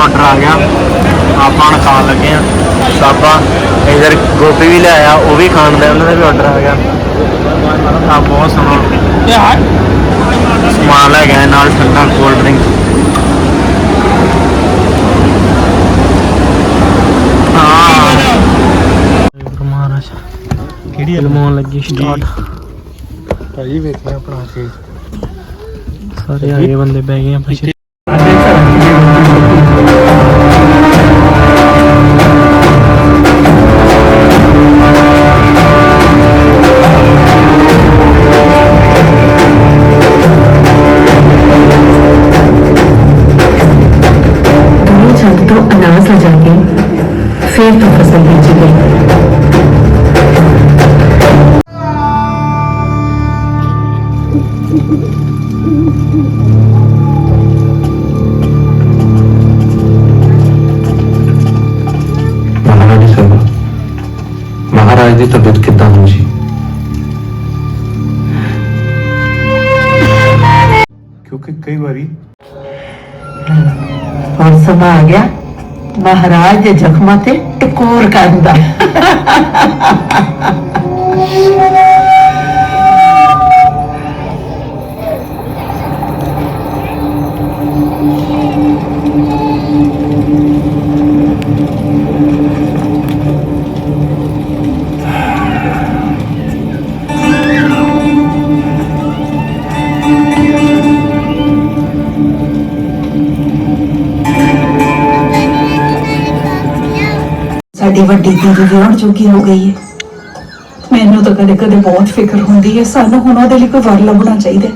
Order ਆ ਗਿਆ। ਆਪਾਂ ਹੁਣ ਖਾਣ ਲੱਗੇ ਆ ਸਾਬਾ ਇਧਰ ਗੋਪੀ ਵੀ ਲੈ ਆਇਆ ਉਹ ਵੀ ਖਾਣ ਦਾ ਉਹਨਾਂ ਦਾ ਵੀ ਆਰਡਰ ਆ ਗਿਆ। ਆ ਬਹੁਤ ਸੋਹਣਾ ਸਮਾਨ ਲੈ ਗਿਆ ਨਾਲ ਠੰਡਾ ਕੋਲਡ ਡਰਿੰਕ ਕਿਹੜੀ ਫਿਲਮਾਂ ਲੱਗੀ ਸਟਾਰਟ ਭਾਜੀ ਵੇਖਿਆ ਆਪਣਾ ਕੇ ਸਾਰੇ ਆਗੇ ਬੰਦੇ ਬਹਿ ਗਏ ਆ ਪਿੱਛੇ। तो अनाज लगा के फिर तो फसल बेची गई ਮਹਾਰਾਣੀ ਸਾਹਿਬਾ ਮਹਾਰਾਜ ਦੀ ਤਬੀਅਤ ਕਿੱਦਾਂ ਹੋ ਜੀ ਕਿਉਂਕਿ ਕਈ ਵਾਰੀ और समा आ गया ਮਹਾਰਾਜ ਦੇ ਜ਼ਖਮਾਂ ਤੇ ਟਕੋਰ ਕਰਨ ਦਾ। ਸਾਡੀ ਵੱਡੀ ਦੀਦੀ ਵਿਆਹਣ ਜੋਗੀ ਹੋ ਗਈ ਹੈ। ਮੈਨੂੰ ਤਾਂ ਕਦੇ ਕਦੇ ਬਹੁਤ ਫਿਕਰ ਹੁੰਦੀ ਹੈ ਸਾਨੂੰ ਹੁਣ ਉਹਦੇ ਲਈ ਕੋਈ ਵਰ ਲੱਭਣਾ ਚਾਹੀਦਾ।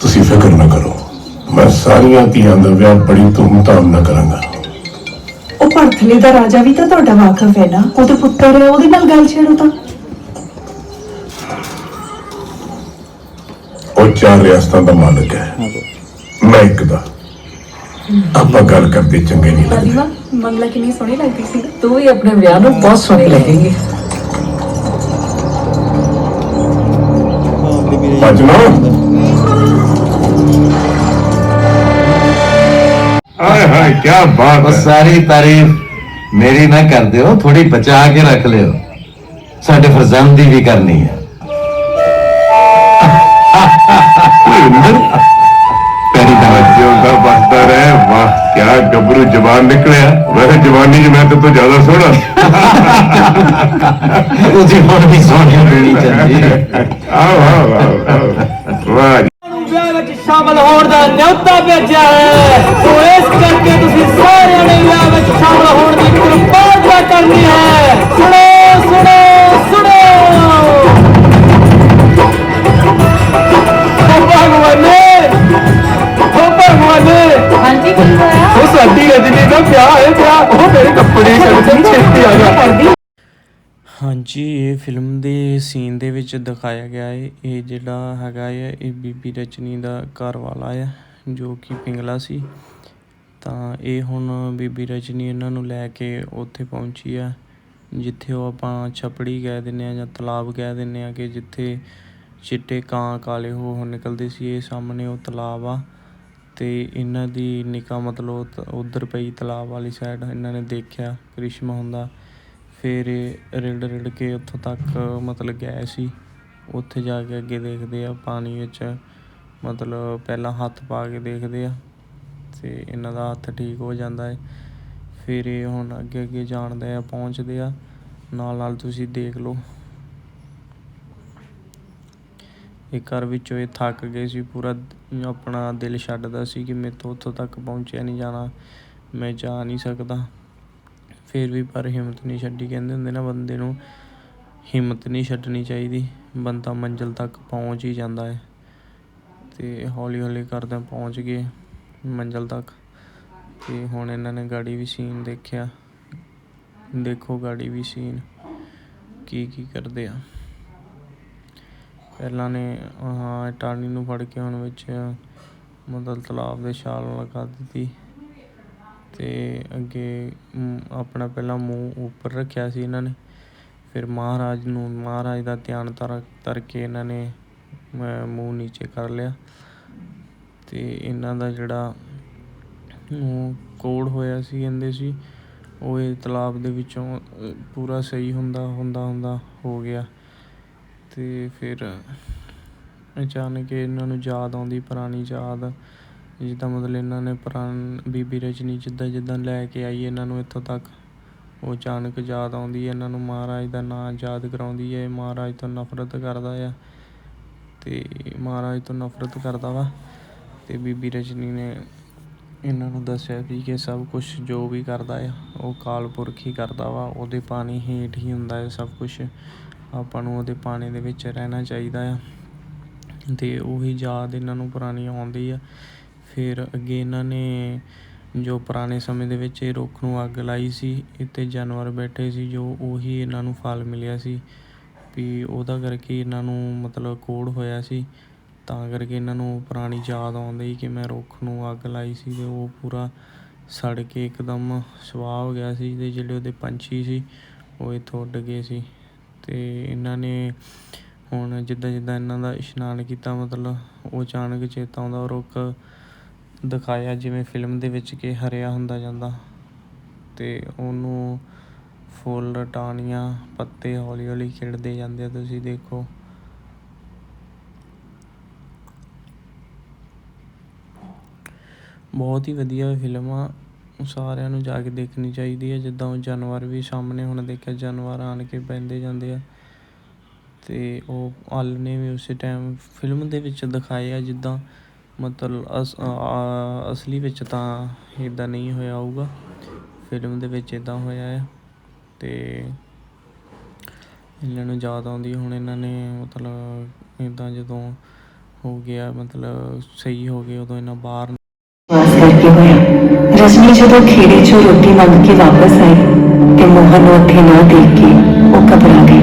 ਤੁਸੀਂ ਫਿਕਰ ਨਾ ਕਰੋ। ਮੈਂ ਸਾਰੀਆਂ ਧੀਆਂ ਦਾ ਵਿਆਹ ਬੜੀ ਧੂਮਧਾਮ ਨਾਲ ਕਰਾਂਗਾ। ਉਹ ਭੜਥਲੇ ਦਾ ਰਾਜਾ ਵੀ ਤਾਂ ਤੁਹਾਡਾ ਵਾਕਫ ਹੈ ਨਾ? ਉਹਦੇ ਪੁੱਤਰ ਹੈ ਉਹਦੇ ਨਾਲ ਗੱਲ ਛੇੜੋ ਤਾਂ। ਉਹ ਚਾਰ ਰਿਆਸਤਾਂ ਦਾ ਮਾਲਕ ਹੈ। ਮੈਂ ਇੱਕ ਦਾ। ਆਪਾਂ ਗੱਲ ਕਰਦੇ ਚੰਗੇ ਨਹੀਂ ਲੱਗਦੇ। ਮੰਗਲਾ ਕਿੰਨੀ ਸੋਹਣੀ ਲੱਗਦੀ ਸੀ। ਤੂੰ ਵੀ ਆਪਣੇ ਵਿਆਹ ਨੂੰ ਬਹੁਤ ਸੋਹਣੀ ਲੱਗੇਗੀ। ਭਜਨੋ ਹਾਏ ਹਾਏ ਕੀ ਬਾਤ ਬਸ ਹੈ ਸਾਰੀ ਤਾਰੀਫ ਮੇਰੀ ਨਾ ਕਰ ਦਿਓ ਥੋੜੀ ਬਚਾ ਕੇ ਰੱਖ ਲਿਓ। ਸਾਡੇ ਫਰਜ਼ੰਦ ਦੀ ਵੀ ਕਰਨੀ ਹੈ। ਦਾ ਬਸਦਾ ਰਹਿ। ਵਾਹ ਕੀ ਗੱਭਰੂ ਜਵਾਨ ਨਿਕਲਿਆ। ਵੈਸੇ ਜਵਾਨੀ 'ਚ ਮੈਂ ਤੇ ਤੋਂ ਜ਼ਿਆਦਾ ਸੋਹਣਾ। ਉਹਦੀ ਹੁਣ ਵੀ ਸੋਹਣੀ ਮਿਲਣੀ ਚਾਹੀਦੀ ਆਹ ਵਾਹ ਵਾਹ ਵਾਹ ਵਾਹ ਵਿਆਹ ਵਿੱਚ ਸ਼ਾਮਲ ਹੋਣ ਦਾ ਨਿਯੁਤਾ ਭੇਜਿਆ ਹੈ। ਸੋ ਇਸ ਕਰਕੇ ਤੁਸੀਂ ਸਾਰਿਆਂ ਨੇ ਵਿਆਹ ਹਾਂਜੀ, ਇਹ ਫਿਲਮ ਦੇ ਸੀਨ ਦੇ ਵਿੱਚ ਦਿਖਾਇਆ ਗਿਆ ਹੈ। ਇਹ ਜਿਹੜਾ ਹੈਗਾ ਹੈ, ਇਹ ਬੀਬੀ ਰਜਨੀ ਦਾ ਘਰ ਵਾਲਾ ਹੈ, ਜੋ ਕਿ ਪਿੰਗਲਾ ਸੀ। ਤਾਂ ਇਹ ਹੁਣ ਬੀਬੀ ਰਜਨੀ ਇਹਨਾਂ ਨੂੰ ਲੈ ਕੇ ਉੱਥੇ ਪਹੁੰਚੀ ਆ ਜਿੱਥੇ ਉਹ ਆਪਾਂ ਛਪੜੀ ਕਹਿ ਦਿੰਦੇ ਆ ਜਾਂ ਤਲਾਬ ਕਹਿ ਦਿੰਦੇ ਆ ਕਿ ਜਿੱਥੇ ਚਿੱਟੇ ਕਾਂ ਕਾਲੇ ਹੋ ਹੋ ਨਿਕਲਦੇ ਸੀ, ਇਹ ਸਾਹਮਣੇ ਉਹ ਤਲਾਬ ਆ। ਅਤੇ ਇਹਨਾਂ ਦੀ ਨਿਕਾ ਮਤਲਬ ਉੱਧਰ ਪਈ ਤਲਾਬ ਵਾਲੀ ਸਾਈਡ ਇਹਨਾਂ ਨੇ ਦੇਖਿਆ ਕ੍ਰਿਸ਼ਮਾ ਹੁੰਦਾ। ਫਿਰ ਇਹ ਰਿੜ ਰਿੜ ਕੇ ਉੱਥੋਂ ਤੱਕ ਮਤਲਬ ਗਏ ਸੀ। ਉੱਥੇ ਜਾ ਕੇ ਅੱਗੇ ਦੇਖਦੇ ਆ, ਪਾਣੀ ਵਿੱਚ ਮਤਲਬ ਪਹਿਲਾਂ ਹੱਥ ਪਾ ਕੇ ਦੇਖਦੇ ਆ ਅਤੇ ਇਹਨਾਂ ਦਾ ਹੱਥ ਠੀਕ ਹੋ ਜਾਂਦਾ ਹੈ ਫਿਰ ਇਹ ਹੁਣ ਅੱਗੇ ਅੱਗੇ ਜਾਣਦੇ ਆ, ਪਹੁੰਚਦੇ ਆ। ਨਾਲ ਨਾਲ ਤੁਸੀਂ ਦੇਖ ਲਓ। ਇਹ ਘਰ ਵਿੱਚੋਂ ਇਹ ਥੱਕ ਗਏ ਸੀ, ਪੂਰਾ ਆਪਣਾ ਦਿਲ ਛੱਡਦਾ ਸੀ ਕਿ ਮੇਰੇ ਤੋਂ ਉੱਥੋਂ ਤੱਕ ਪਹੁੰਚਿਆ ਨਹੀਂ ਜਾਣਾ, ਮੈਂ ਜਾ ਨਹੀਂ ਸਕਦਾ। ਫਿਰ ਵੀ ਪਰ ਹਿੰਮਤ ਨਹੀਂ ਛੱਡੀ, ਕਹਿੰਦੇ ਹੁੰਦੇ ਨਾ ਬੰਦੇ ਨੂੰ ਹਿੰਮਤ ਨਹੀਂ ਛੱਡਣੀ ਚਾਹੀਦੀ, ਬੰਦਾ ਮੰਜ਼ਿਲ ਤੱਕ ਪਹੁੰਚ ਹੀ ਜਾਂਦਾ ਹੈ। ਤੇ ਹੌਲੀ ਹੌਲੀ ਕਰਦੇ ਪਹੁੰਚ ਗਏ ਮੰਜ਼ਿਲ ਤੱਕ, ਤੇ ਹੁਣ ਇਹਨਾਂ ਨੇ ਗਾੜੀ ਵੀ ਸੀਨ ਦੇਖਿਆ। ਦੇਖੋ ਗਾੜੀ ਵੀ ਸੀਨ, ਕੀ ਕੀ ਕਰਦੇ ਆ। ਪਹਿਲਾਂ ਨੇ, ਹਾਂ ਟਾਣੀ ਨੂੰ ਫੜ ਕੇ ਹੁਣ ਵਿੱਚ ਮਤਲਬ ਤਲਾਬ ਦੇ ਛਾਲ ਲਗਾ ਦਿੱਤੀ ਅਤੇ ਅੱਗੇ ਆਪਣਾ ਪਹਿਲਾਂ ਮੂੰਹ ਉੱਪਰ ਰੱਖਿਆ ਸੀ ਇਹਨਾਂ ਨੇ, ਫਿਰ ਮਹਾਰਾਜ ਨੂੰ, ਮਹਾਰਾਜ ਦਾ ਧਿਆਨ ਤਰ ਤਰ ਕੇ ਇਹਨਾਂ ਨੇ ਮੂੰਹ ਨੀਚੇ ਕਰ ਲਿਆ ਅਤੇ ਇਹਨਾਂ ਦਾ ਜਿਹੜਾ ਮੂੰਹ ਕੋੜ ਹੋਇਆ ਸੀ ਕਹਿੰਦੇ ਸੀ, ਉਹ ਇਹ ਤਲਾਬ ਦੇ ਵਿੱਚੋਂ ਪੂਰਾ ਸਹੀ ਹੁੰਦਾ ਹੁੰਦਾ ਹੁੰਦਾ ਹੋ ਗਿਆ। ਅਤੇ ਫਿਰ ਅਚਾਨਕ ਇਹਨਾਂ ਨੂੰ ਯਾਦ ਆਉਂਦੀ ਪੁਰਾਣੀ ਯਾਦ, ਜਿੱਦਾਂ ਮਤਲਬ ਇਹਨਾਂ ਨੇ ਪੁਰਾਣ ਬੀਬੀ ਰਜਨੀ ਜਿੱਦਾਂ ਜਿੱਦਾਂ ਲੈ ਕੇ ਆਈ ਇਹਨਾਂ ਨੂੰ ਇੱਥੋਂ ਤੱਕ, ਉਹ ਅਚਾਨਕ ਯਾਦ ਆਉਂਦੀ ਹੈ ਇਹਨਾਂ ਨੂੰ ਮਹਾਰਾਜ ਦਾ ਨਾਮ ਯਾਦ ਕਰਾਉਂਦੀ ਹੈ, ਮਹਾਰਾਜ ਤੋਂ ਨਫ਼ਰਤ ਕਰਦਾ ਆ ਅਤੇ ਮਹਾਰਾਜ ਤੋਂ ਨਫ਼ਰਤ ਕਰਦਾ ਵਾ ਅਤੇ ਬੀਬੀ ਰਜਨੀ ਨੇ ਇਹਨਾਂ ਨੂੰ ਦੱਸਿਆ ਵੀ ਕਿ ਸਭ ਕੁਝ ਜੋ ਵੀ ਕਰਦਾ ਆ, ਉਹ ਕਾਲ ਪੁਰਖ ਹੀ ਕਰਦਾ ਵਾ, ਉਹਦੇ ਪਾਣੀ ਹੇਠ ਹੀ ਹੁੰਦਾ ਹੈ ਸਭ ਕੁਝ ਆਪਾਂ ਨੂੰ ਉਹਦੇ ਪਾਣੀ ਦੇ ਵਿੱਚ ਰਹਿਣਾ ਚਾਹੀਦਾ ਆ। ਤੇ ਉਹੀ ਯਾਦ ਇਹਨਾਂ ਨੂੰ ਪੁਰਾਣੀ ਆਉਂਦੀ ਆ। ਫਿਰ ਅੱਗੇ ਇਹਨਾਂ ਨੇ ਜੋ ਪੁਰਾਣੇ ਸਮੇਂ ਦੇ ਵਿੱਚ ਇਹ ਰੁੱਖ ਨੂੰ ਅੱਗ ਲਾਈ ਸੀ, ਇੱਥੇ ਜਾਨਵਰ ਬੈਠੇ ਸੀ, ਜੋ ਉਹੀ ਇਹਨਾਂ ਨੂੰ ਫਲ ਮਿਲਿਆ ਸੀ। ਵੀ ਉਹਦਾ ਕਰਕੇ ਇਹਨਾਂ ਨੂੰ ਮਤਲਬ ਕੋੜ ਹੋਇਆ ਸੀ। ਤਾਂ ਕਰਕੇ ਇਹਨਾਂ ਨੂੰ ਪੁਰਾਣੀ ਯਾਦ ਆਉਂਦੀ ਕਿ ਮੈਂ ਰੁੱਖ ਨੂੰ ਅੱਗ ਲਾਈ ਸੀ ਤੇ ਉਹ ਪੂਰਾ ਸੜ ਕੇ ਇੱਕਦਮ ਸਵਾਹ ਹੋ ਗਿਆ ਸੀ ਤੇ ਜਿਹੜੇ ਉਹਦੇ ਪੰਛੀ ਸੀ, ਉਹ ਇੱਥੋਂ ਉੱਡ ਗਏ ਸੀ। ਤੇ ਇਹਨਾਂ ਨੇ ਹੁਣ ਜਿੱਦਾਂ ਜਿੱਦਾਂ ਇਹਨਾਂ ਦਾ ਇਸ਼ਨਾਨ ਕੀਤਾ, ਮਤਲਬ ਉਹ ਅਚਾਨਕ ਚੇਤਾ ਆਉਂਦਾ ਉਹ ਰੁੱਖ ਦਿਖਾਇਆ, ਜਿਵੇਂ ਫਿਲਮ ਦੇ ਵਿੱਚ ਕਿ ਹਰਿਆ ਹੁੰਦਾ ਜਾਂਦਾ। ਅਤੇ ਉਹਨੂੰ ਫੁੱਲ, ਟਾਹਣੀਆਂ, ਪੱਤੇ ਹੌਲੀ ਹੌਲੀ ਖਿੜਦੇ ਜਾਂਦੇ ਆ, ਤੁਸੀਂ ਦੇਖੋ। ਬਹੁਤ ਹੀ ਵਧੀਆ ਫਿਲਮ ਆ ਸਾਰਿਆਂ ਨੂੰ ਜਾ ਕੇ ਦੇਖਣੀ ਚਾਹੀਦੀ ਹੈ, ਜਿੱਦਾਂ ਉਹ ਜਾਨਵਰ ਵੀ ਸਾਹਮਣੇ ਹੁਣ ਦੇਖਿਆ, ਜਾਨਵਰ ਆਣ ਕੇ ਬਹਿੰਦੇ ਜਾਂਦੇ ਆ। ਅਤੇ ਉਹ ਆਲਣੇ ਵੀ ਉਸੇ ਟਾਈਮ ਫਿਲਮ ਦੇ ਵਿੱਚ ਦਿਖਾਏ ਆ, ਜਿੱਦਾਂ ਮਤਲਬ ਅਸ ਅਸਲੀ ਵਿੱਚ ਤਾਂ ਇੱਦਾਂ ਨਹੀਂ ਹੋਇਆ ਹੋਊਗਾ। ਫਿਲਮ ਦੇ ਵਿੱਚ ਇੱਦਾਂ ਹੋਇਆ ਆ। ਅਤੇ ਇਹਨਾਂ ਨੂੰ ਯਾਦ ਆਉਂਦੀ ਹੁਣ ਇਹਨਾਂ ਨੇ ਮਤਲਬ ਇੱਦਾਂ ਜਦੋਂ ਹੋ ਗਿਆ, ਮਤਲਬ ਸਹੀ ਹੋ ਗਏ, ਉਦੋਂ ਇਹਨਾਂ ਬਾਹਰ ਰਜਨੀ ਜਦੋਂ ਖੇੜੇ 'ਚੋਂ ਰੋਟੀ ਮੰਗ ਕੇ ਵਾਪਸ ਆਈ ਤੇ ਮੋਹਨ ਨੂੰ ਉੱਥੇ ਨਾ ਦੇਖ ਕੇ ਉਹ ਘਬਰਾ ਗਈ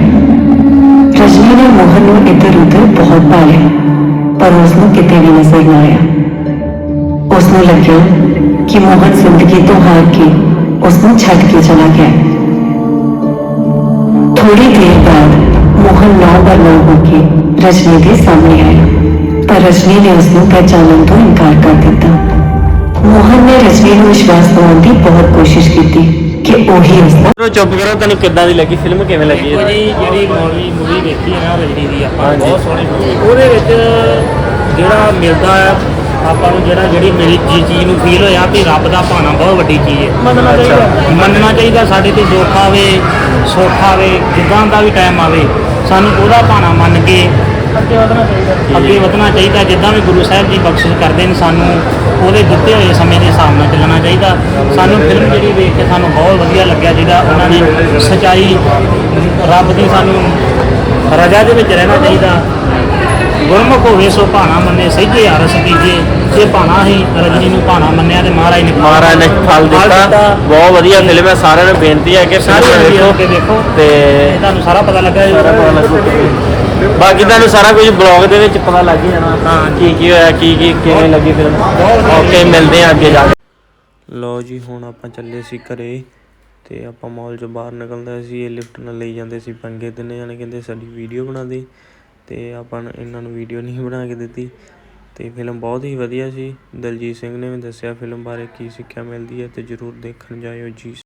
ਰਜਨੀ ਨੇ ਮੋਹਨ ਨੂੰ ਇੱਧਰ ਉੱਧਰ ਬਹੁਤ ਭਾਲਿਆ ਪਰ ਉਸ ਨੂੰ ਕਿਤੇ ਵੀ ਨਜ਼ਰ ਨਾ ਆਇਆ ਉਸ ਨੂੰ ਲੱਗਿਆ ਕਿ ਮੋਹਨ ਜ਼ਿੰਦਗੀ ਤੋਂ ਹਾਰ ਕੇ ਉਸ ਨੂੰ ਛੱਡ ਕੇ ਚਲਾ ਗਿਆ ਥੋੜੀ ਦੇਰ ਬਾਅਦ ਮੋਹਨ ਨੌ ਬਰਨੌ ਹੋ ਕੇ ਰਜਨੀ ਦੇ ਸਾਹਮਣੇ ਆਇਆ ਪਰ ਰਜਨੀ ਨੇ ਉਸ ਨੂੰ ਪਹਿਚਾਨਣ ਤੋਂ ਇਨਕਾਰ ਕਰ ਦਿੱਤਾ ਮੋਹਨ ਨੇ ਰਜਨੀ ਨੂੰ ਵਿਸ਼ਵਾਸ ਦਿਵਾਉਣ ਦੀ ਬਹੁਤ ਕੋਸ਼ਿਸ਼ ਕੀਤੀ ਕਿ ਉਹੀ ਉਸ ਦਾ ਕਰੋ ਚੁੱਪ ਕਰੋ ਤੈਨੂੰ ਕਿੱਦਾਂ ਦੀ ਲੱਗੀ? ਫਿਲਮ ਕਿਵੇਂ ਲੱਗੀ ਦੇਖੋ ਜੀ ਜਿਹੜੀ ਮੂਵੀ ਮੂਵੀ ਵੇਖੀ ਹੈ ਨਾ ਰਜਨੀ ਦੀ ਆਪਾਂ ਬਹੁਤ ਸੋਹਣੀ movie। ਉਹਦੇ ਵਿੱਚ ਜਿਹੜਾ ਮਿਲਦਾ ਹੈ ਆਪਾਂ ਨੂੰ ਜਿਹੜਾ ਜਿਹੜੀ ਮੇਰੀ ਜੀ ਚੀਜ਼ ਨੂੰ ਫੀਲ ਹੋਇਆ ਵੀ ਰੱਬ ਦਾ ਭਾਣਾ ਬਹੁਤ ਵੱਡੀ ਚੀਜ਼ ਹੈ। ਮੰਨਣਾ ਚਾਹੀਦਾ। ਮੰਨਣਾ ਚਾਹੀਦਾ ਸਾਡੇ ਤੇ ਦੁੱਖ ਆਵੇ ਸੁੱਖ ਆਵੇ ਜਿੱਦਾਂ ਦਾ ਵੀ ਟਾਈਮ ਆਵੇ ਸਾਨੂੰ ਉਹਦਾ ਭਾਣਾ ਮੰਨ ਕੇ ਅੱਗੇ ਵਧਣਾ ਚਾਹੀਦਾ। ਅੱਗੇ ਵਧਣਾ ਚਾਹੀਦਾ ਜਿੱਦਾਂ ਵੀ ਗੁਰੂ ਸਾਹਿਬ ਜੀ ਬਖਸ਼ਿਸ਼ ਕਰਦੇ ਨੇ ਸਾਨੂੰ ਉਹਦੇ ਦਿੱਤੇ ਹੋਏ ਸਮੇਂ ਦੇ ਹਿਸਾਬ ਨਾਲ ਚੱਲਣਾ ਚਾਹੀਦਾ। ਸਾਨੂੰ ਫਿਲਮ ਜਿਹੜੀ ਵੇਖ ਕੇ ਸਾਨੂੰ ਬਹੁਤ ਵਧੀਆ ਲੱਗਿਆ ਜਿਹੜਾ ਉਹਨਾਂ ਨੇ ਸਚਾਈ ਰੱਬ ਦੀ ਸਾਨੂੰ ਰਜਾ ਦੇ ਵਿੱਚ ਰਹਿਣਾ ਚਾਹੀਦਾ। ਗੁਰਮੁਖ ਹੋਵੇ ਸੋ ਭਾਣਾ ਮੰਨੇ ਸਹਿਜੇ ਅਰਸ ਕੀਜੇ। ਜੇ ਭਾਣਾ ਹੀ ਰਜਨੀ ਨੂੰ ਭਾਣਾ ਮੰਨਿਆ ਤੇ ਮਹਾਰਾਜ ਨੇ ਮਹਾਰਾਜ ਨੇ ਫਲ ਦਿੱਤਾ। ਬਹੁਤ ਵਧੀਆ ਫਿਲਮ ਹੈ ਸਾਰਿਆਂ ਨੂੰ ਬੇਨਤੀ ਹੈ ਕਿ ਸਾਰੇ ਦੇਖੋ ਦੇਖੋ। ਤੇ ਤੇ ਤੁਹਾਨੂੰ ਸਾਰਾ ਪਤਾ ਲੱਗਾ ਸਾਰਾ ਪਤਾ ਲੱਗੂ। ਬਾਕੀ ਤੁਹਾਨੂੰ ਸਾਰਾ ਕੁਝ ਬਲੌਗ ਦੇ ਵਿੱਚ ਪਤਾ ਲੱਗ ਹੀ ਜਾਣਾ ਹਾਂ। ਕੀ ਕੀ ਹੋਇਆ ਕੀ ਕੀ ਕਿਵੇਂ ਲੱਗੀ ਫਿਲਮ ਓਕੇ ਮਿਲਦੇ ਆ ਅੱਗੇ ਜਾ ਕੇ। ਲੋ ਜੀ ਹੁਣ ਆਪਾਂ ਚੱਲੇ ਸੀ ਘਰੇ ਤੇ ਆਪਾਂ ਮਾਲ ਚੋਂ ਬਾਹਰ ਨਿਕਲਦਾ ਸੀ ਇਹ ਲਿਫਟ ਨਾਲ ਲਈ ਜਾਂਦੇ ਸੀ ਪੰਗੇ ਤਿੰਨੇ ਜਾਣੇ ਕਹਿੰਦੇ ਸਾਡੀ ਵੀਡੀਓ ਬਣਾ ਦੇ। ਤੇ ਆਪਾਂ ਇਹਨਾਂ ਨੂੰ ਵੀਡੀਓ ਨਹੀਂ ਬਣਾ ਕੇ ਦਿੱਤੀ। ਤੇ ਫਿਲਮ ਬਹੁਤ ਹੀ ਵਧੀਆ ਸੀ। ਦਲਜੀਤ ਸਿੰਘ ਨੇ ਵੀ ਦੱਸਿਆ ਫਿਲਮ ਬਾਰੇ ਕੀ ਸਿੱਖਿਆ ਮਿਲਦੀ ਹੈ ਤੇ ਜਰੂਰ ਦੇਖਣ ਜਾਇਓ ਜੀ।